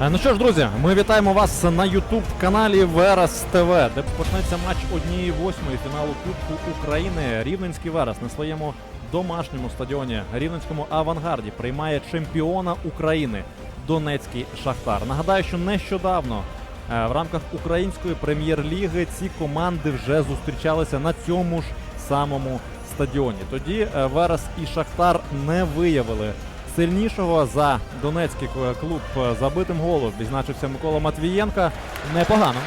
Е, Ну що ж, друзі, ми вітаємо вас на Ютуб каналі Верес ТВ, де почнеться матч однієї восьмої фіналу Кубку України. Рівненський Верес на своєму домашньому стадіоні Рівненському авангарді приймає чемпіона України Донецький Шахтар. Нагадаю, що нещодавно е, в рамках української прем'єр-ліги ці команди вже зустрічалися на цьому ж самому стадіоні. Тоді е, Верес і Шахтар не виявили сильнішого за донецький клуб е, забитим голом відзначився Микола Матвієнка. Непогано,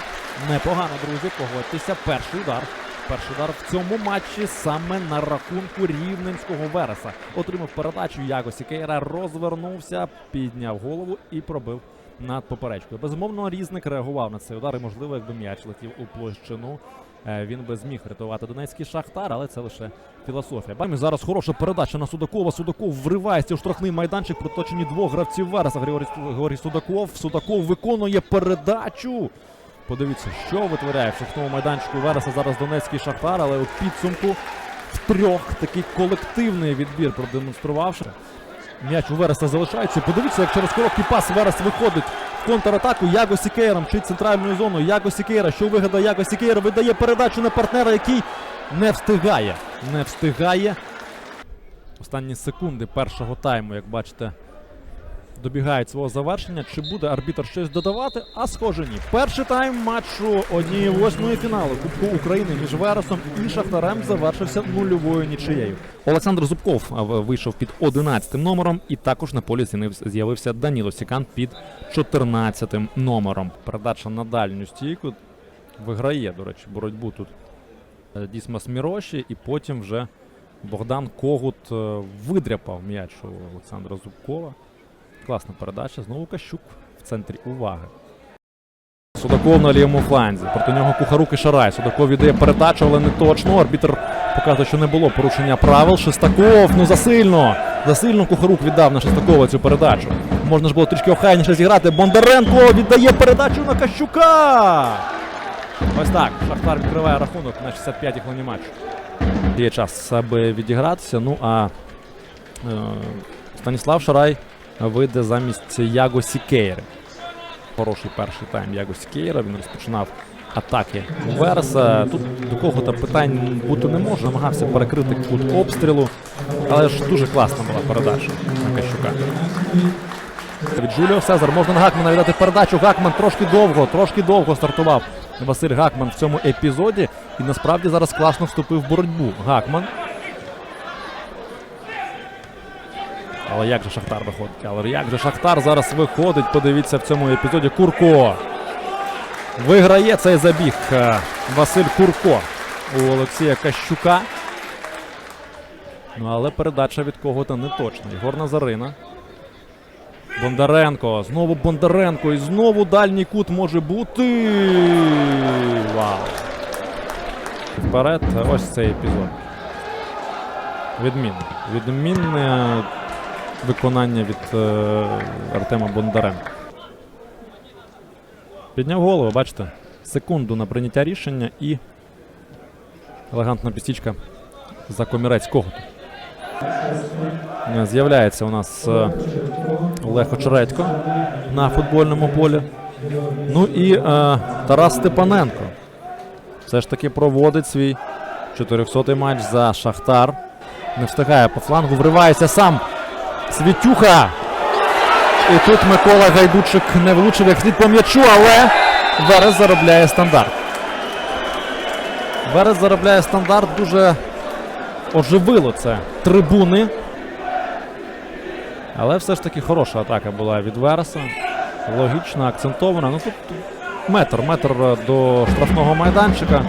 непогано, друзі. Погодьтеся. Перший удар. Перший удар в цьому матчі саме на рахунку рівненського Вереса. Отримав передачу Яго Сікейра, розвернувся, підняв голову і пробив над поперечкою. Безумовно, різник реагував на цей удар. І можливо, якби м'яч летів у площину. Е, Він би зміг врятувати донецький шахтар, але це лише філософія. Бачимо зараз хороша передача на Судакова. Судаков вривається у штрафний майданчик при оточенні двох гравців Вереса. Григорій, Судаков. Судаков виконує передачу. Подивіться, що витворяє в штрафному майданчику Вереса зараз Донецький шахтар, але у підсумку втрьох такий колективний відбір продемонструвавши. М'яч у Вереса залишається. Подивіться, як через короткий пас Верес виходить в контратаку. Яго Сікейра мчить центральною зоною. Яго Сікейра, що вигадає Яго Сікейра, видає передачу на партнера, який не встигає. Не встигає. Останні секунди першого тайму, як бачите, добігають свого завершення. Чи буде арбітр щось додавати? А схоже ні. Перший тайм матчу однієї восьмої фіналу Кубку України між Вересом і Шахтарем завершився нульовою нічиєю. Олександр Зубков вийшов під 11 номером, і також на полі з'явився Даніло Сікан під 14 номером. Передача на дальню стійку виграє, до речі, боротьбу тут е, Дісмас Міроші, і потім вже Богдан Когут е, видряпав м'яч у Олександра Зубкова. Класна передача. Знову Кащук в центрі уваги. Судаков на лівому фланзі. Проти нього Кухарук і Шарай. Судаков віддає передачу, але не точно. Арбітр показує, що не було порушення правил. Шестаков, ну засильно. Засильно Кухарук віддав на Шестакова цю передачу. Можна ж було трішки охайніше зіграти. Бондаренко віддає передачу на Кащука. Ось так. Шахтар відкриває рахунок на 65-й хвилині матчу. Є час, аби відігратися. Ну а е, Станіслав Шарай вийде замість Яго Сікейри. Хороший перший тайм Яго Сікейра. Він розпочинав атаки Вереса. Тут до кого-то питань бути не може. Намагався перекрити кут обстрілу. Але ж дуже класна була передача на Кащука. Від Джуліо Сезар можна на Гакмана віддати передачу. Гакман трошки довго, трошки довго стартував Василь Гакман в цьому епізоді. І насправді зараз класно вступив в боротьбу. Гакман. Але як же Шахтар виходить? Але як же Шахтар зараз виходить? Подивіться в цьому епізоді. Курко. Виграє цей забіг е, Василь Курко у Олексія Кащука. Ну, але передача від кого-то не точна. Ігор Назарина. Бондаренко. Знову Бондаренко. І знову дальній кут може бути. Вау. Вперед. Ось цей епізод. Відмінне. Відмінне виконання від е, Артема Бондаренка. Підняв голову, бачите? Секунду на прийняття рішення і елегантна пістічка за комірець коготу. Е, З'являється у нас е, Олег Очередько на футбольному полі. Ну і е, Тарас Степаненко. Все ж таки проводить свій 400-й матч за Шахтар. Не встигає по флангу, вривається сам Світюха. І тут Микола Гайдучик не влучив як слід по м'ячу, але Верес заробляє стандарт. Верес заробляє стандарт, дуже оживило це трибуни. Але все ж таки хороша атака була від Вереса. Логічно, акцентована. Ну тут метр, метр до штрафного майданчика.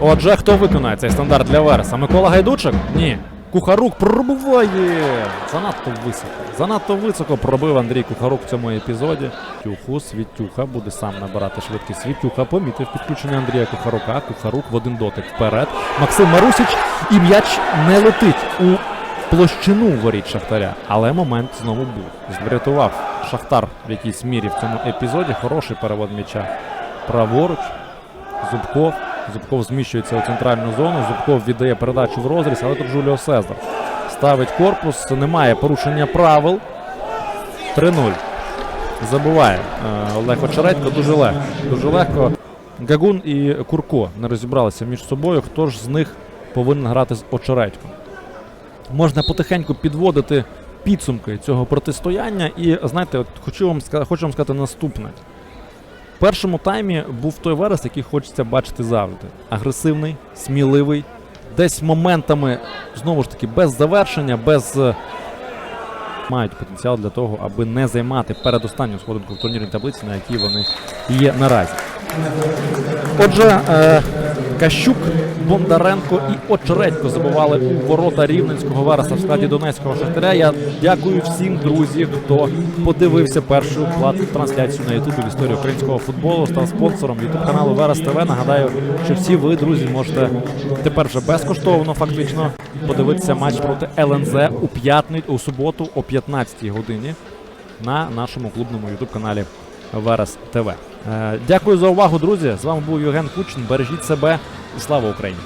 Отже, хто виконає цей стандарт для Вереса? Микола Гайдучик? Ні. Кухарук пробуває. Занадто високо. Занадто високо пробив Андрій Кухарук в цьому епізоді. Тюху, Світюха буде сам набирати швидкість. Світюха помітив підключення Андрія Кухарука. Кухарук в один дотик вперед. Максим Марусіч і м'яч не летить у площину воріт Шахтаря. Але момент знову був. Врятував Шахтар в якійсь мірі в цьому епізоді. Хороший перевод м'яча праворуч. Зубков. Зубков зміщується у центральну зону. Зубков віддає передачу в розріз, але тут Жуліо Сезар ставить корпус. Немає порушення правил. 3-0. забуває е, Олег Очередько дуже легко. Дуже легко. Гагун і Курко не розібралися між собою. Хто ж з них повинен грати з Очередьком? Можна потихеньку підводити підсумки цього протистояння. І знаєте, от хочу вам хочу вам сказати наступне. Першому таймі був той верес, який хочеться бачити завжди. Агресивний, сміливий, десь моментами, знову ж таки, без завершення, без. е, Мають потенціал для того, аби не займати передостанню сходинку в турнірній таблиці, на якій вони є наразі. Отже, е, Кащук, Бондаренко і Очередько забували у ворота рівненського вереса в складі Донецького шахтаря. Я дякую всім друзі, хто подивився першу плат трансляцію на Ютубі в історії українського футболу. Став спонсором Ютуб каналу Верес ТВ. Нагадаю, що всі ви, друзі, можете тепер вже безкоштовно фактично подивитися матч проти ЛНЗ у п'ятницю у суботу о 15 годині на нашому клубному ютуб каналі Верес ТВ. Е, Дякую за увагу, друзі. З вами був Євген Кучин. Бережіть себе і слава Україні!